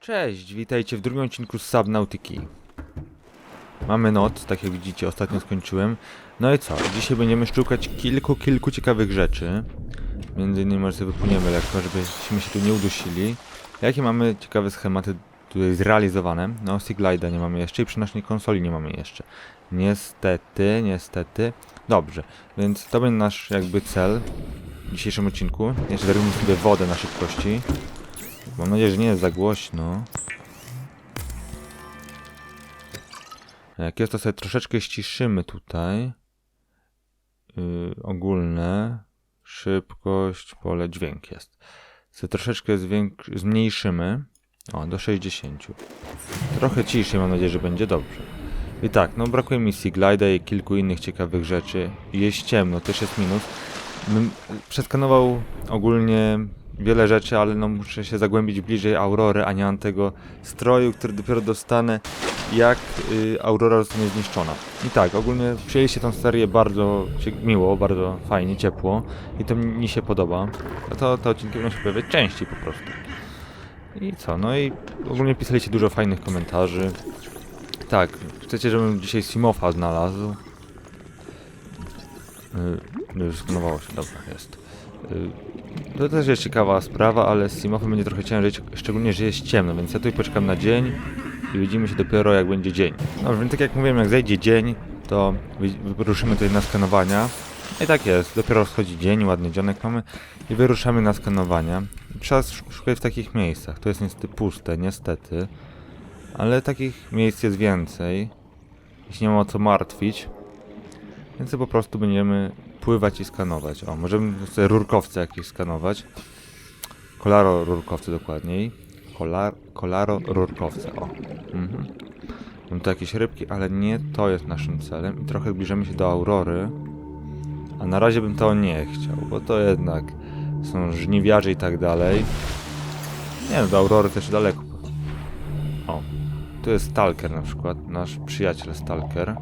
Cześć, witajcie w drugim odcinku z Subnautiki. Mamy noc, tak jak widzicie, ostatnio skończyłem. No i co? Dzisiaj będziemy szukać kilku, kilku ciekawych rzeczy. Między innymi może sobie wypłyniemy lekko, żebyśmy się tu nie udusili. Jakie mamy ciekawe schematy tutaj zrealizowane? No, Siglida nie mamy jeszcze i przenośnej konsoli nie mamy jeszcze. Niestety, niestety. Dobrze, więc to będzie nasz jakby cel w dzisiejszym odcinku. Jeszcze zrobimy sobie wodę na szybkości. Mam nadzieję, że nie jest za głośno. Jak jest, to sobie troszeczkę ściszymy tutaj. Yy, ogólne. Szybkość, pole, dźwięk jest. Sobie troszeczkę zmniejszymy. O, do 60. Trochę ciszej, mam nadzieję, że będzie dobrze. I tak, no brakuje mi Siglida i kilku innych ciekawych rzeczy. Jest ciemno, też jest minus. Bym przeskanował ogólnie wiele rzeczy, ale no muszę się zagłębić bliżej Aurory, a nie mam tego stroju, który dopiero dostanę jak y, Aurora zostanie zniszczona. I tak, ogólnie przyjęliście tą serię bardzo miło, bardzo fajnie, ciepło i to mi się podoba. No to te odcinki będą się pojawiać częściej po prostu. I co, no i ogólnie pisaliście dużo fajnych komentarzy. Tak, chcecie, żebym dzisiaj Simofa znalazł. Yy, już się, dobra, jest. Yy, to też jest ciekawa sprawa, ale z Simofem będzie trochę ciężej, szczególnie, że jest ciemno, więc ja tutaj poczekam na dzień i widzimy się dopiero jak będzie dzień. Dobrze, więc tak jak mówiłem, jak zejdzie dzień, to wy- wyruszymy tutaj na skanowania. I tak jest, dopiero schodzi dzień, ładny dzionek mamy i wyruszamy na skanowania. Trzeba sz- szukać w takich miejscach. To jest niestety puste, niestety. Ale takich miejsc jest więcej. Jeśli nie ma o co martwić. Więc po prostu będziemy pływać i skanować. O, możemy sobie rurkowce jakieś skanować. Kolaro rurkowce dokładniej. Kolar, kolaro rurkowce, o. Mhm. Mam tu jakieś rybki, ale nie to jest naszym celem. I trochę zbliżamy się do Aurory. A na razie bym to nie chciał, bo to jednak są żniwiarze i tak dalej. Nie no, do Aurory też daleko. O, tu jest Stalker na przykład, nasz przyjaciel Stalker.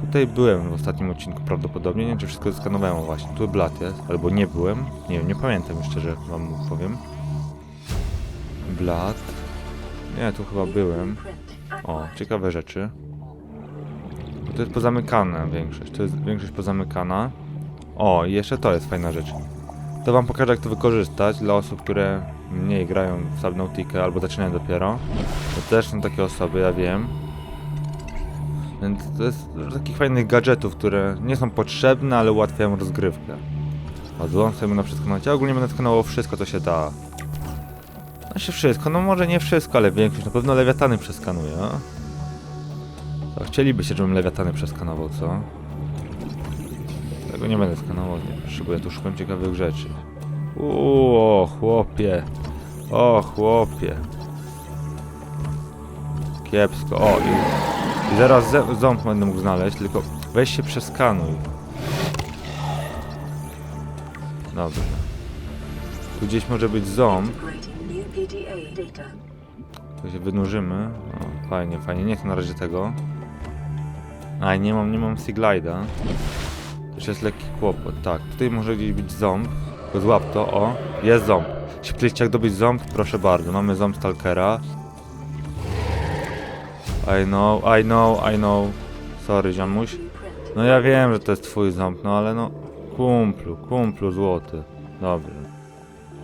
Tutaj byłem w ostatnim odcinku prawdopodobnie, nie wiem czy wszystko zeskanowałem właśnie. Tu blat jest, albo nie byłem. Nie wiem, nie pamiętam szczerze wam powiem. Blat. Nie, tu chyba byłem. O, ciekawe rzeczy. To jest pozamykana większość. To jest większość pozamykana. O, i jeszcze to jest fajna rzecz. To wam pokażę jak to wykorzystać dla osób, które mniej grają w Subnautikę albo zaczynają dopiero. To też są takie osoby, ja wiem. Więc to jest dużo takich fajnych gadżetów, które nie są potrzebne, ale ułatwiają rozgrywkę. Odłączę sobie na przeskanować. Ja ogólnie będę skanował wszystko, co się da. Znaczy wszystko, no może nie wszystko, ale większość. Na pewno lewiatany przeskanuję. a? To chcielibyście, żebym lewiatany przeskanował, co? Tego nie będę skanował, nie potrzebuję, tu szukam ciekawych rzeczy. Uuu, chłopie. O chłopie. Kiepsko, o i, i zaraz ząb będę mógł znaleźć, tylko weź się przeskanuj. Dobrze. Tu gdzieś może być ząb. To się wynurzymy. O, fajnie, fajnie. Nie chcę na razie tego. A, nie mam, nie mam Siglida. To jest lekki kłopot. Tak, tutaj może gdzieś być ząb. Złap to, o. Jest ząb. Jeśli pytaliście jak dobyć ząb, proszę bardzo. Mamy ząb Stalkera. I know, I know, I know. Sorry, ziomuś. No ja wiem, że to jest twój ząb, no ale no... Kumplu, kumplu złoty. Dobrze.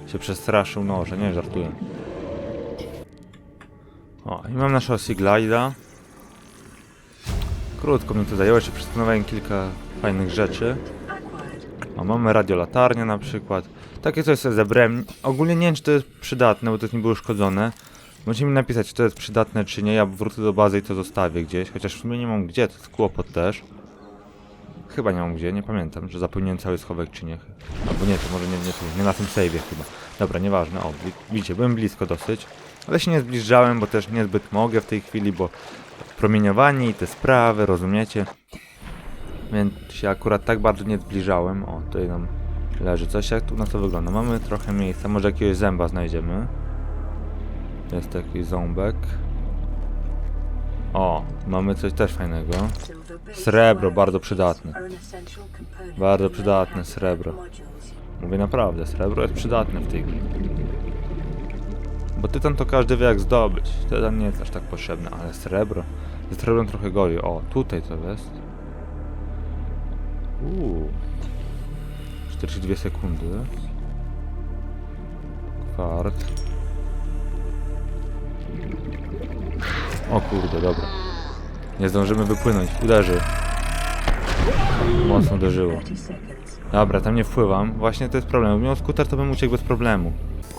Się przestraszył noże, nie żartuję. O, i mam naszego Siglida. Krótko mi to zajęło, jeszcze przeskanowałem kilka fajnych rzeczy. O, mamy radiolatarnię na przykład. Takie coś sobie zebrałem. Ogólnie nie wiem, czy to jest przydatne, bo to nie było uszkodzone. Mi napisać, czy to jest przydatne, czy nie. Ja wrócę do bazy i to zostawię gdzieś. Chociaż w sumie nie mam gdzie, to jest kłopot też. Chyba nie mam gdzie, nie pamiętam, że zapełniłem cały schowek, czy nie. Albo nie, to może nie, nie nie na tym save'ie chyba. Dobra, nieważne. O, wi- widzicie, byłem blisko dosyć. Ale się nie zbliżałem, bo też niezbyt mogę w tej chwili, bo promieniowanie i te sprawy, rozumiecie? Więc się akurat tak bardzo nie zbliżałem. O, tutaj nam leży coś. Jak tu na to wygląda? Mamy trochę miejsca. Może jakiegoś zęba znajdziemy. Jest taki ząbek. O, mamy coś też fajnego. Srebro, bardzo przydatne. Bardzo przydatne srebro. Mówię naprawdę, srebro jest przydatne w tej grze. Bo tytan to każdy wie jak zdobyć. Tytan nie jest aż tak potrzebny, ale srebro. Ze srebrem trochę goli. O, tutaj co jest? Uuu. 42 sekundy. Kwart. O kurde, dobra. Nie zdążymy wypłynąć. Uderzy. Mocno uderzyło. 30 seconds. Dobra, tam nie wpływam. Właśnie to jest problem. Gdybym miał skuter, to bym uciekł bez problemu.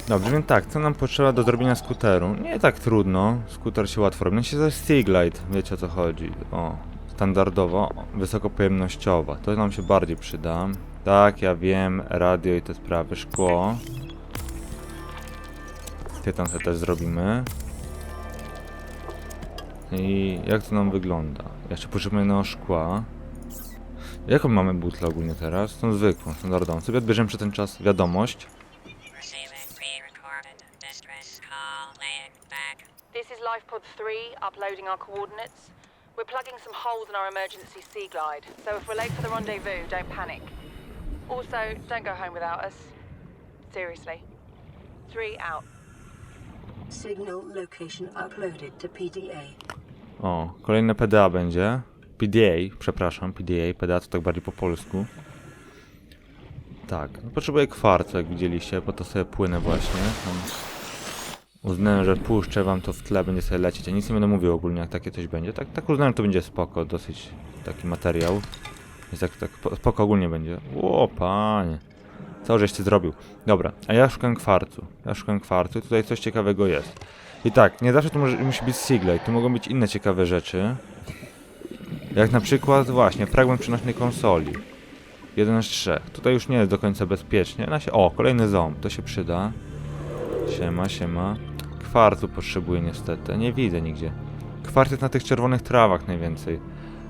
Dobrze, więc tak, co nam potrzeba do zrobienia skuteru? Nie tak trudno. Skuter się łatwo robi. No się to jest Seaglide, wiecie o co chodzi. O, standardowo, wysokopojemnościowa. To nam się bardziej przyda. Tak, ja wiem, radio i te sprawy, szkło. Tytan sobie też zrobimy. I jak to nam wygląda? Jeszcze potrzebujemy szkła. Jaką mamy butlę ogólnie teraz? Tą zwykłą, standardową. Sobie odbierzemy przez ten czas wiadomość. This is LifePod 3, uploading our coordinates. We're plugging some holes in our emergency sea glide, so if we're late for the rendezvous, don't panic. Also, don't go home without us. Seriously. Three out. Signal location uploaded to PDA. O, kolejne PDA będzie. PDA, przepraszam, PDA, PDA to tak bardziej po polsku. Tak, no potrzebuję kwarcu, jak widzieliście, po to sobie płynę właśnie. Uznałem, że puszczę wam to w tle, będzie sobie lecieć, a nic nie będę mówił ogólnie, jak takie coś będzie. Tak, tak uznałem, że to będzie spoko, dosyć taki materiał. Więc tak, tak po- spoko ogólnie będzie. O, panie. Co żeś ty zrobił? Dobra, a ja szukam kwarcu. Ja szukam kwarcu tutaj coś ciekawego jest. I tak, nie zawsze to może, musi być Sigley, tu mogą być inne ciekawe rzeczy. Jak na przykład właśnie fragment przenośnej konsoli. Jeden z trzech. Tutaj już nie jest do końca bezpiecznie. Na się... O, kolejny ząb, to się przyda. Siema, siema. Kwarcu potrzebuję niestety. Nie widzę nigdzie. Kwart jest na tych czerwonych trawach najwięcej.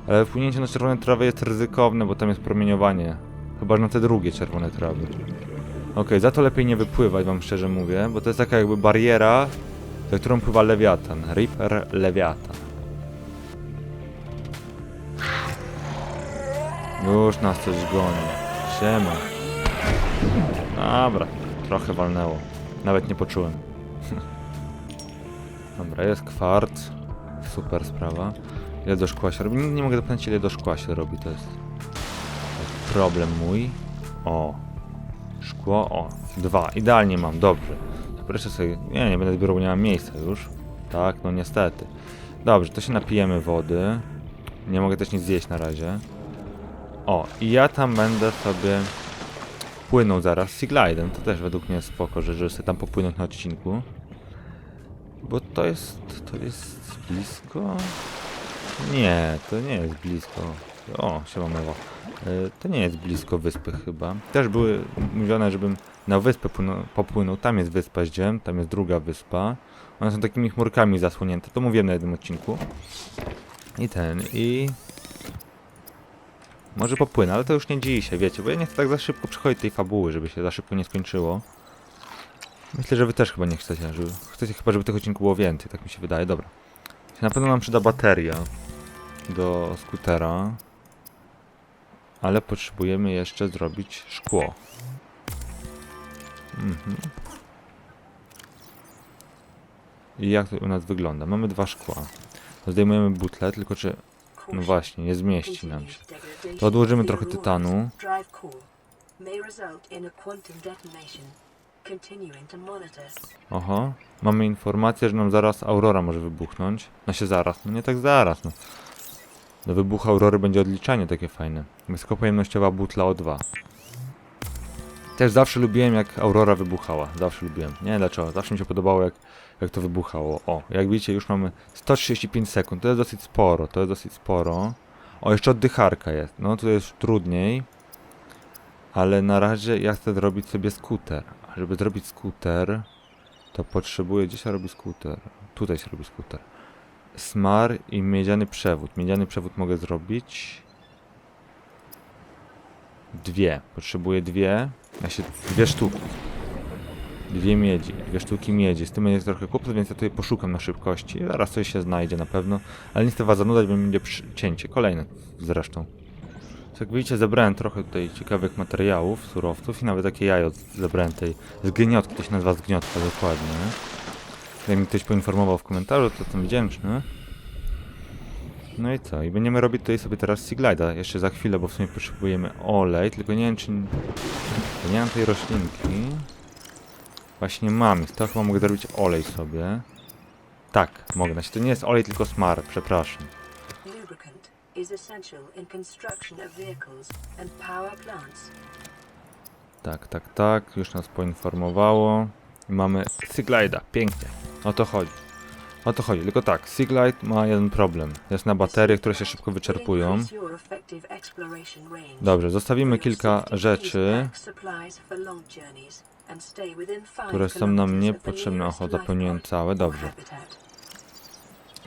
Ale wpłynięcie na czerwone trawy jest ryzykowne, bo tam jest promieniowanie. Chyba że na te drugie czerwone trawy. Okej, za to lepiej nie wypływać, wam szczerze mówię, bo to jest taka jakby bariera, za którą pływa lewiatan. Reaper lewiatan. Już nas coś goni. Siema. Dobra, trochę walnęło. Nawet nie poczułem. Dobra, jest kwarc. Super sprawa. Ile do szkła się robi? Nie, mogę dopędzić ile do szkła się robi, to jest problem mój. O. Szkło, o. Dwa. Idealnie mam, dobrze. Proszę sobie, nie, nie będę zbierał, nie mam miejsca już. Tak, no niestety. Dobrze, to się napijemy wody. Nie mogę też nic zjeść na razie. O, i ja tam będę sobie płynął zaraz z Seaglidem. To też według mnie spoko, że, że sobie tam popłynąć na odcinku. Bo to jest, to jest blisko? Nie, to nie jest blisko. O, siema Mewo. Y, To nie jest blisko wyspy chyba. Też były mówione, żebym na wyspę płynął, popłynął. Tam jest wyspa z dziem, tam jest druga wyspa. One są takimi chmurkami zasłonięte. To mówiłem na jednym odcinku. I ten, i... Może popłynę, ale to już nie dzisiaj, wiecie, bo ja nie chcę tak za szybko przechodzić tej fabuły, żeby się za szybko nie skończyło. Myślę, że wy też chyba nie chcecie, żeby... Chcecie chyba, żeby tych odcinków było więcej, tak mi się wydaje. Dobra. Na pewno nam przyda bateria do skutera. Ale potrzebujemy jeszcze zrobić szkło. Mhm. I jak to u nas wygląda? Mamy dwa szkła. Zdejmujemy butlę, tylko czy... No właśnie, nie zmieści nam się. To odłożymy trochę tytanu. Oho. Mamy informację, że nam zaraz Aurora może wybuchnąć. No się zaraz, no nie tak zaraz, no. Do wybuchu Aurory będzie odliczanie takie fajne. Wysokopojemnościowa butla O2. Też zawsze lubiłem jak Aurora wybuchała. Zawsze lubiłem. Nie wiem dlaczego. Zawsze mi się podobało jak, jak to wybuchało. O, jak widzicie już mamy 135 sekund. To jest dosyć sporo. To jest dosyć sporo. O, jeszcze oddycharka jest. No to jest trudniej. Ale na razie ja chcę zrobić sobie skuter. A żeby zrobić skuter, to potrzebuję. Gdzie się robi skuter? Tutaj się robi skuter. Smar i miedziany przewód. Miedziany przewód mogę zrobić. Dwie. Potrzebuję dwie. Ja się. Dwie sztuki. Dwie miedzi. Dwie sztuki miedzi. Z tym jest trochę kłopot, więc ja tutaj poszukam na szybkości. Zaraz coś się znajdzie na pewno. Ale nie chcę was zanudzać, bo będzie cięcie. Kolejne zresztą. Jak widzicie, zebrałem trochę tutaj ciekawych materiałów, surowców i nawet takie jajo z- zebrałem tej zgniotki, to się nazywa zgniotka dokładnie. Jak mi ktoś poinformował w komentarzu, to jestem wdzięczny. No i co? I będziemy robić tutaj sobie teraz Siglida jeszcze za chwilę, bo w sumie potrzebujemy olej, tylko nie wiem czy... Nie mam tej roślinki. Właśnie mam, tego chyba mogę zrobić olej sobie. Tak, mogę. Znaczy to nie jest olej, tylko smar, przepraszam. Tak, tak, tak, już nas poinformowało. I mamy Siglida, pięknie. O to chodzi. O to chodzi, tylko tak, Siglide ma jeden problem. Jest na baterie, które się szybko wyczerpują. Dobrze, zostawimy kilka 60 rzeczy, które są nam niepotrzebne. Oho, zapełniłem całe, dobrze.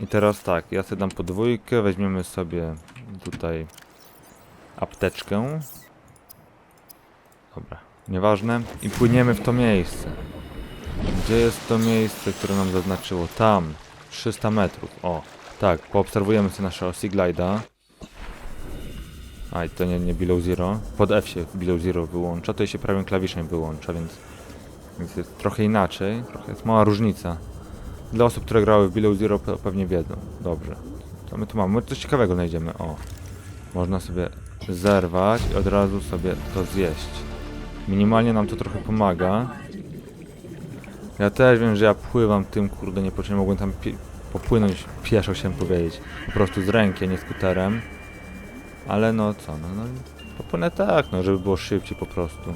I teraz tak, ja sobie dam podwójkę, weźmiemy sobie tutaj apteczkę. Dobra, nieważne. I płyniemy w to miejsce. Gdzie jest to miejsce, które nam zaznaczyło? Tam, 300 metrów. O, tak, poobserwujemy sobie naszego Siglida. A, i to nie, nie Below Zero. Pod F się Below Zero wyłącza, to się prawym klawiszem wyłącza, więc, więc jest trochę inaczej. Trochę jest mała różnica. Dla osób, które grały w Below Zero pe- pewnie wiedzą. Dobrze. Co my tu mamy? Może coś ciekawego znajdziemy. O. Można sobie zerwać i od razu sobie to zjeść. Minimalnie nam to trochę pomaga. Ja też wiem, że ja pływam tym, kurde, niepotrzebnie mogłem tam pie- popłynąć pieszo, chciałem powiedzieć. Po prostu z ręki, nie skuterem. Ale no co, no, no popłynę tak, no żeby było szybciej po prostu.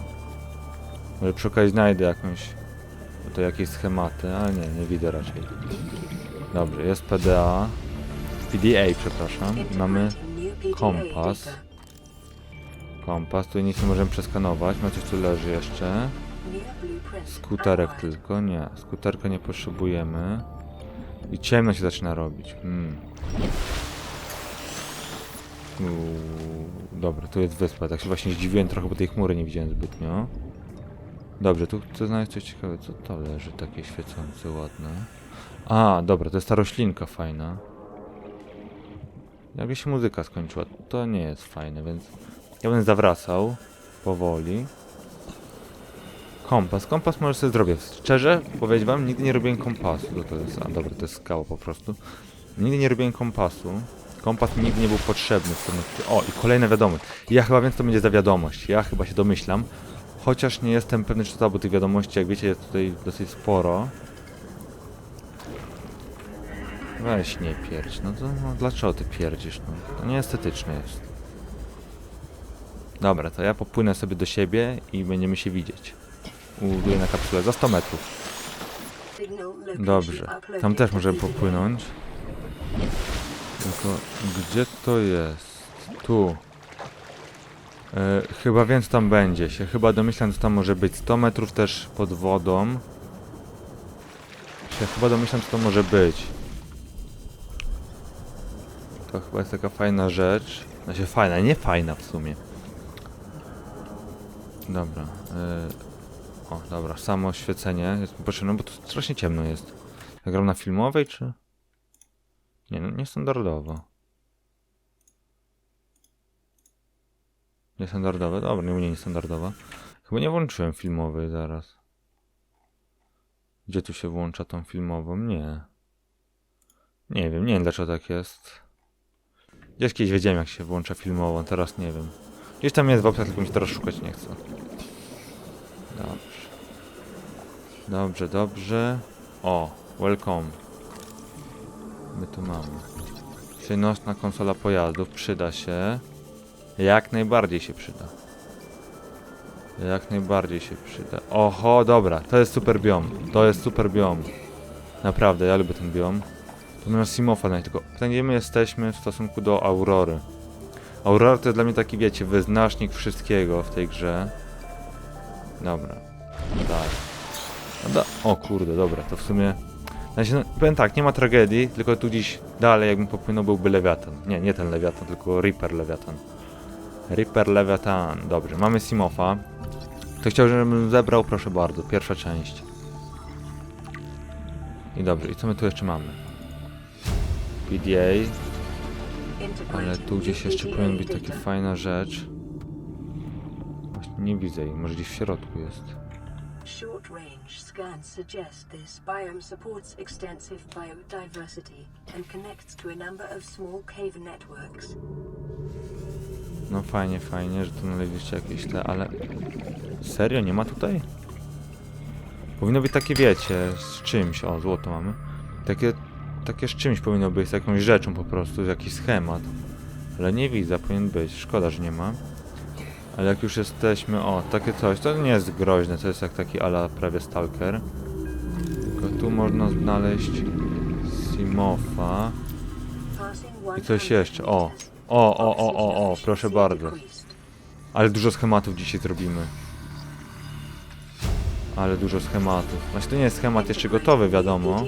Może przy okazji znajdę jakąś to jakieś schematy, ale nie, nie widzę raczej. Dobrze, jest PDA. PDA, przepraszam. Mamy kompas. kompas, tu nic nie możemy przeskanować. Ma coś tu leży jeszcze. Skuterek tylko, nie. Skuterka nie potrzebujemy. I ciemno się zaczyna robić. Hmm. Dobra, tu jest wyspa. Tak się właśnie zdziwiłem trochę, bo tej chmury nie widziałem zbytnio. Dobrze, tu chcę znaleźć coś ciekawego. Co to leży takie świecące, ładne? A, dobra, to jest ta roślinka fajna. Jakby się muzyka skończyła, to nie jest fajne, więc ja będę zawracał powoli. Kompas. Kompas może sobie zrobię. Szczerze, powiedzieć wam, nigdy nie robiłem kompasu. To, to jest, a dobra, to jest skała po prostu. Nigdy nie robiłem kompasu. Kompas mi nigdy nie był potrzebny. w pewnym sensie. O, i kolejna wiadomość. Ja chyba wiem, co będzie za wiadomość. Ja chyba się domyślam. Chociaż nie jestem pewny, czy to, bo tych wiadomości, jak wiecie, jest tutaj dosyć sporo. Weź nie pierdź. No to no, dlaczego ty pierdzisz? No, to nieestetyczne jest. Dobra, to ja popłynę sobie do siebie i będziemy się widzieć. Uładuję na kapsułę za 100 metrów. Dobrze. Tam też możemy popłynąć. Tylko gdzie to jest? Tu. E, chyba wiem co tam będzie. Się chyba domyślam co tam może być. 100 metrów też pod wodą. Się chyba domyślam co to może być. To chyba jest taka fajna rzecz. Znaczy fajna, nie fajna w sumie. Dobra. E, o, dobra, samo oświecenie jest potrzebne, bo tu strasznie ciemno jest. Ja gram na filmowej, czy? Nie, no niestandardowo. Niestandardowe? Dobra, nie mówię niestandardowa. Chyba nie włączyłem filmowej zaraz. Gdzie tu się włącza tą filmową? Nie. Nie wiem, nie wiem dlaczego tak jest. Gdzieś kiedyś wiedziałem jak się włącza filmową, teraz nie wiem. Gdzieś tam jest w opcjach, tylko mi się teraz szukać nie chcę. Dobrze. Dobrze, dobrze. O, welcome. My tu mamy. Przenośna konsola pojazdów przyda się. Jak najbardziej się przyda. Jak najbardziej się przyda. Oho, dobra, to jest super biom. To jest super biom. Naprawdę, ja lubię ten biom. To na Simofa znaleźć, tylko pytanie, my jesteśmy w stosunku do Aurory. Aurora to jest dla mnie taki, wiecie, wyznacznik wszystkiego w tej grze. Dobra. Tak. No da o kurde, dobra, to w sumie... Znaczy, no, powiem tak, nie ma tragedii, tylko tu gdzieś dalej jakbym popłynął byłby Lewiatan. Nie, nie ten Lewiatan, tylko Reaper Lewiatan. Reaper Lewiatan, dobrze, mamy Simofa. Kto chciał, żebym zebrał, proszę bardzo, pierwsza część. I dobrze, i co my tu jeszcze mamy? PDA, ale tu gdzieś jeszcze powinien być taka fajna rzecz. Nie widzę jej, może gdzieś w środku jest. Short-range scans suggest this biome supports extensive biodiversity and connects to a number of small cave networks. No fajnie, fajnie, że tu znaleźliście jakieś te, ale... Serio? Nie ma tutaj? Powinno być takie, wiecie, z czymś. O, złoto mamy. Takie, takie z czymś powinno być, z jakąś rzeczą po prostu, jakiś schemat. Ale nie widzę, powinien być. Szkoda, że nie ma. Ale jak już jesteśmy, o, takie coś, to nie jest groźne, to jest jak taki ala prawie stalker. Tylko tu można znaleźć Simofa. I coś 100 jeszcze, o. O, o, o, o, o, proszę bardzo. Ale dużo schematów dzisiaj zrobimy. Ale dużo schematów. Znaczy to nie jest schemat jeszcze gotowy, wiadomo.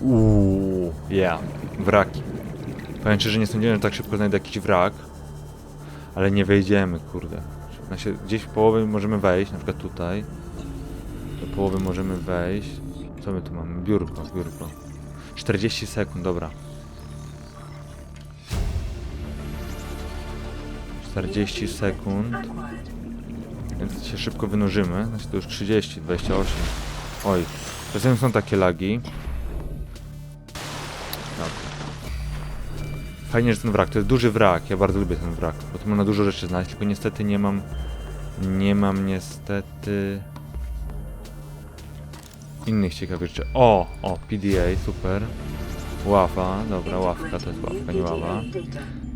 Uuu, yeah, wraki. Powiem szczerze, nie sądziłem, że tak szybko znajdę jakiś wrak. Ale nie wejdziemy, kurde. Znaczy, gdzieś w połowie możemy wejść, na przykład tutaj. Do połowy możemy wejść. Co my tu mamy? Biurko, biurko. 40 sekund, dobra. 40 sekund. Więc się szybko wynurzymy. Znaczy to już 30, 28. Oj, czasem są takie lagi. Fajnie, że ten wrak. To jest duży wrak. Ja bardzo lubię ten wrak. Bo tu można dużo rzeczy znaleźć, tylko niestety nie mam... Nie mam niestety... Innych ciekawych rzeczy. O! O, PDA, super. Ława, dobra, ławka to jest ławka, nie ława.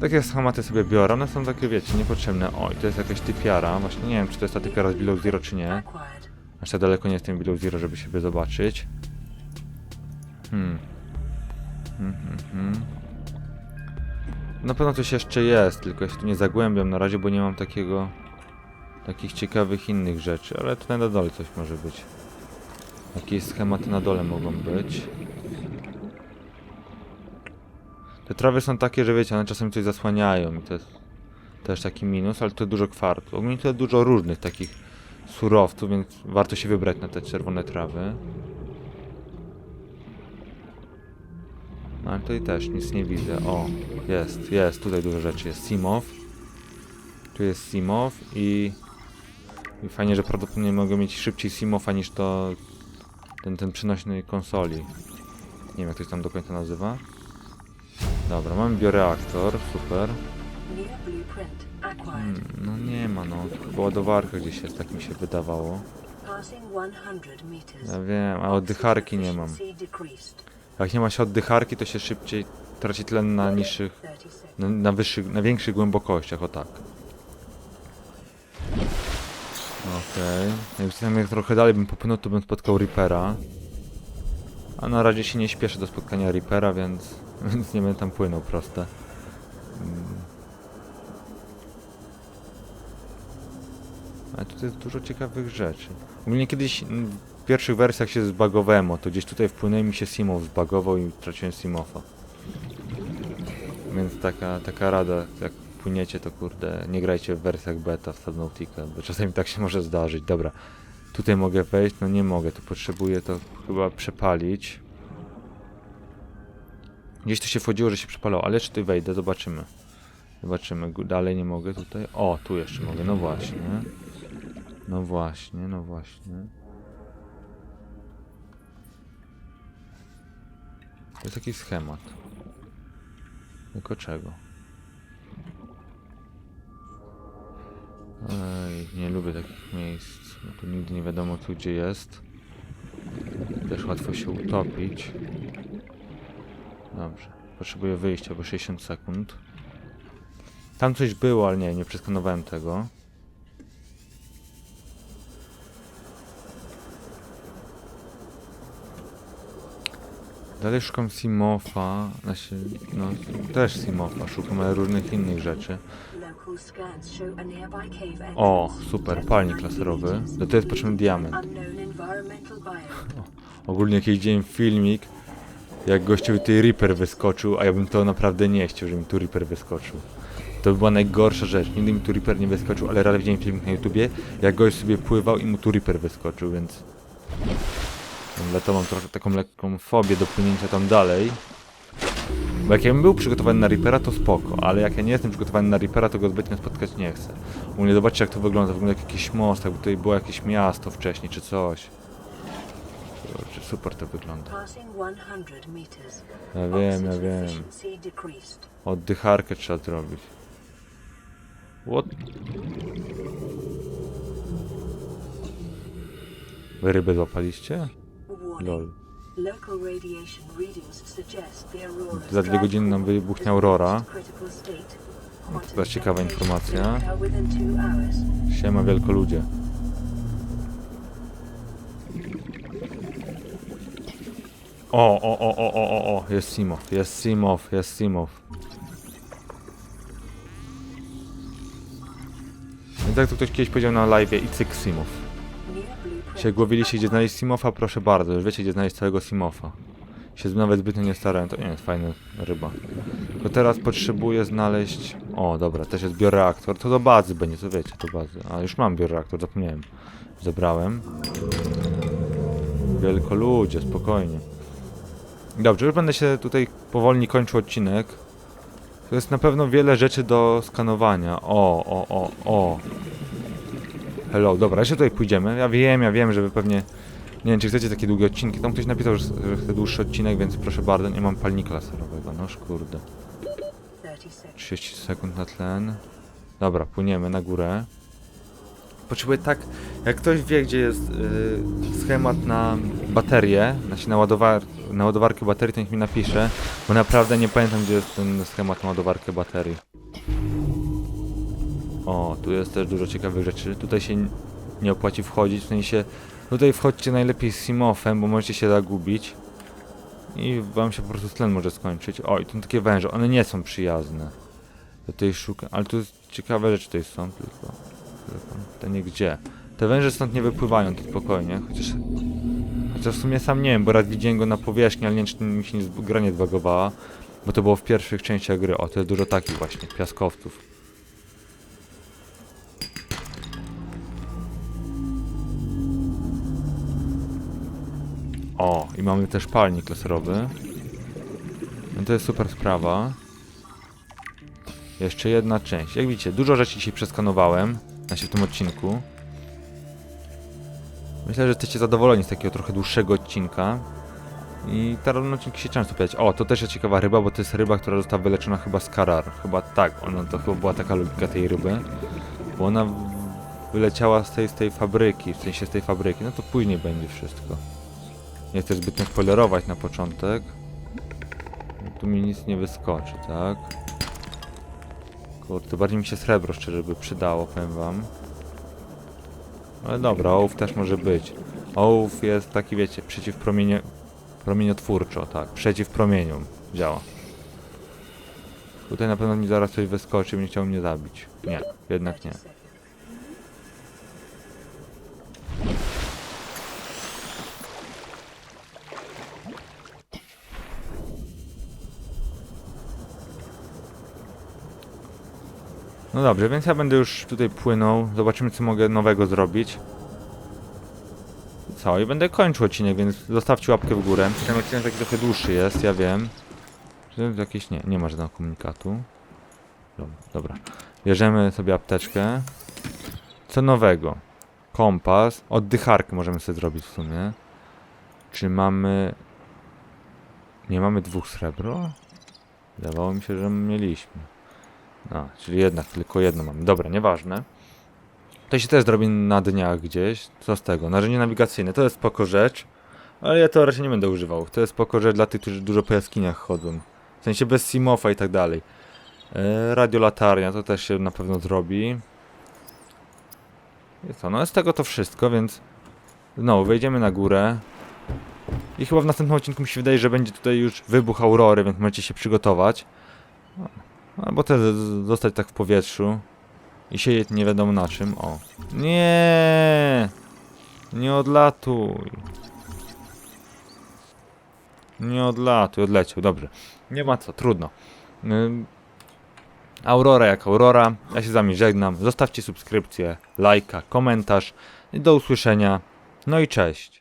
Takie schematy sobie biorę, one są takie, wiecie, niepotrzebne. Oj, to jest jakaś typiara. Właśnie nie wiem, czy to jest ta typiara z Below Zero, czy nie. Aż tak daleko nie jestem Below Zero, żeby siebie zobaczyć. Hmm. Hmm, hmm, hmm. Na pewno coś jeszcze jest, tylko ja się tu nie zagłębiam na razie, bo nie mam takiego... Takich ciekawych innych rzeczy, ale tutaj na dole coś może być. Jakieś schematy na dole mogą być. Te trawy są takie, że wiecie, one czasem coś zasłaniają i to jest też taki minus, ale to dużo kwartu. Ogólnie to dużo różnych takich surowców, więc warto się wybrać na te czerwone trawy. No ale tutaj też nic nie widzę. O, jest, jest, tutaj dużo rzeczy. Jest Simow. Tu jest Simow i... I fajnie, że prawdopodobnie mogę mieć szybciej Simowa niż to... Ten, ten przynośnej konsoli. Nie wiem jak to się tam do końca nazywa. Dobra, mamy bioreaktor, super. Hmm, no nie ma no, chyba ładowarka gdzieś jest, tak mi się wydawało. Passing 100 meters. Ja wiem, a oddycharki nie mam. Jak nie ma się oddycharki, to się szybciej traci tlen na niższych, 30 seconds. na, na wyższych, na większych głębokościach, o tak. Okej, jak tam jak trochę dalej bym popłynął, to bym spotkał Reapera. A na razie się nie śpieszę do spotkania Reapera, więc, więc nie będę tam płynął proste. Mm. Ale tutaj jest dużo ciekawych rzeczy. Ogólnie kiedyś mm, w pierwszych wersjach się zbagowałem, to gdzieś tutaj wpłynąłem i się Simow zbagował i traciłem Simofa. Więc taka, taka rada, jak płyniecie to kurde, nie grajcie w wersjach beta w Subnautica, bo czasami tak się może zdarzyć. Dobra, tutaj mogę wejść, no nie mogę, tu potrzebuję to chyba przepalić. Gdzieś tu się wchodziło, że się przepalało, ale jeszcze tutaj wejdę, zobaczymy. Zobaczymy, dalej nie mogę tutaj. O, tu jeszcze mogę, no właśnie. No właśnie, no właśnie. To jest taki schemat. Tylko czego? Ej, nie lubię takich miejsc. No tu nigdy nie wiadomo tu gdzie jest. Też łatwo się utopić. Dobrze. Potrzebuję wyjścia, bo 60 sekund. Tam coś było, ale nie, nie przeskanowałem tego. Dalej szukam Simofa, znaczy, no też Simofa, szukam ale różnych innych rzeczy. O, super, palnik laserowy. Do tego jest potrzebny diament. Ogólnie jakiś dzień filmik, jak gościu tutaj Reaper wyskoczył, a ja bym to naprawdę nie chciał, żeby mi tu Reaper wyskoczył. To by była najgorsza rzecz. Nigdy mi tu Reaper nie wyskoczył, ale raz widziałem filmik na YouTubie, jak gość sobie pływał i mu tu Reaper wyskoczył, więc... Dlatego mam trochę taką lekką fobię do płynięcia tam dalej. Bo jak ja bym był przygotowany na Reapera, to spoko, ale jak ja nie jestem przygotowany na Reapera, to go zbytnio spotkać nie chcę. U mnie zobaczcie jak to wygląda, wygląda jak jakiś most, jakby tutaj było jakieś miasto wcześniej, czy coś. Kurczę, super to wygląda. Passing 100 meters. Ja wiem, ja wiem. Oddycharkę trzeba zrobić. What? Wy rybę złapaliście? Lol. Aurora Za dwie godziny nam wybuchnie aurora. To też ciekawa informacja. Siema wielkoludzie. O, o, o, o, o, o, o, jest Simow, jest Simow, jest Simow. I tak to ktoś kiedyś powiedział na live i cyk Simow. Się głowiliście gdzie znaleźć Simofa? Proszę bardzo, już wiecie gdzie znaleźć całego Simofa. Się nawet zbytnio nie starałem, to nie jest fajna ryba. Tylko teraz potrzebuję znaleźć... O, dobra, też jest bioreaktor. To do bazy będzie, to wiecie, do bazy. A, już mam bioreaktor, zapomniałem. Zebrałem. Wielko ludzie, spokojnie. Dobrze, już będę się tutaj powolnie kończył odcinek. To jest na pewno wiele rzeczy do skanowania. O, o, o, o. Hello, dobra, jeszcze tutaj pójdziemy. Ja wiem, ja wiem, że wy pewnie... Nie wiem, czy chcecie takie długie odcinki. Tam ktoś napisał, że, że chce dłuższy odcinek, więc proszę bardzo, nie mam palnika laserowego. Noż kurde. 30 seconds. 30 sekund na tlen. Dobra, płyniemy na górę. Potrzebuję tak, jak ktoś wie, gdzie jest y, schemat na baterię, znaczy na, ładowar na ładowarkę baterii, to niech mi napisze, bo naprawdę nie pamiętam, gdzie jest ten schemat na ładowarkę baterii. O, tu jest też dużo ciekawych rzeczy. Tutaj się nie opłaci wchodzić, w sensie tutaj wchodźcie najlepiej z Simofem, bo możecie się zagubić. I wam się po prostu tlen może skończyć. O, i tu takie węże, one nie są przyjazne. Tutaj szukam, ale tu ciekawe rzeczy tutaj są, tylko... to nie gdzie. Te węże stąd nie wypływają, to spokojnie, chociaż... Chociaż w sumie sam nie wiem, bo raz widziałem go na powierzchni, ale nie wiem, czy mi się nie, gra nie zbagowała. Bo to było w pierwszych częściach gry. O, to jest dużo takich właśnie, piaskowców. O, i mamy też palnik laserowy. No to jest super sprawa. Jeszcze jedna część. Jak widzicie, dużo rzeczy dzisiaj przeskanowałem. Znaczy w tym odcinku. Myślę, że jesteście zadowoleni z takiego trochę dłuższego odcinka. I te odcinki się często pojawiać. O, to też jest ciekawa ryba, bo to jest ryba, która została wyleczona chyba z Karar. Chyba tak, ona to chyba była taka logika tej ryby. Bo ona wyleciała z tej, z tej fabryki, w sensie z tej fabryki. No to później będzie wszystko. Nie chcę zbytnio spoilerować na początek. Tu mi nic nie wyskoczy, tak? Kurde, bardziej mi się srebro szczerze by przydało, powiem wam. Ale dobra, ołów też może być. Ołów jest taki, wiecie, przeciw promienie... Promieniotwórczo, tak. Przeciw promieniom działa. Tutaj na pewno mi zaraz coś wyskoczy i będzie chciał mnie zabić. Nie, jednak nie. No dobrze, więc ja będę już tutaj płynął. Zobaczymy, co mogę nowego zrobić. Co? I będę kończył odcinek, więc zostawcie łapkę w górę. Ten odcinek taki trochę dłuższy jest, ja wiem. Czy jakieś... Nie, nie ma żadnego komunikatu. Dobra. Bierzemy sobie apteczkę. Co nowego? Kompas. Oddycharkę możemy sobie zrobić w sumie. Czy mamy... Nie mamy dwóch srebro? Wydawało mi się, że mieliśmy. Czyli jednak tylko jedno mamy. Dobra, nieważne. To się też zrobi na dniach gdzieś. Co z tego? Narzędzie nawigacyjne. To jest spoko rzecz. Ale ja to raczej nie będę używał. To jest spoko rzecz dla tych, którzy dużo po jaskiniach chodzą. W sensie bez Simofa i tak dalej. E, to też się na pewno zrobi. I co? No z tego to wszystko, więc... Znowu, wejdziemy na górę. I chyba w następnym odcinku mi się wydaje, że będzie tutaj już wybuch aurory, więc możecie się przygotować. Albo też zostać tak w powietrzu i siedzieć nie wiadomo na czym. O. Nie! Nie odlatuj. Nie odlatuj, odleciał, dobrze. Nie ma co, trudno. Aurora jak Aurora. Ja się z wami żegnam. Zostawcie subskrypcję, lajka, komentarz. Do usłyszenia. No i cześć.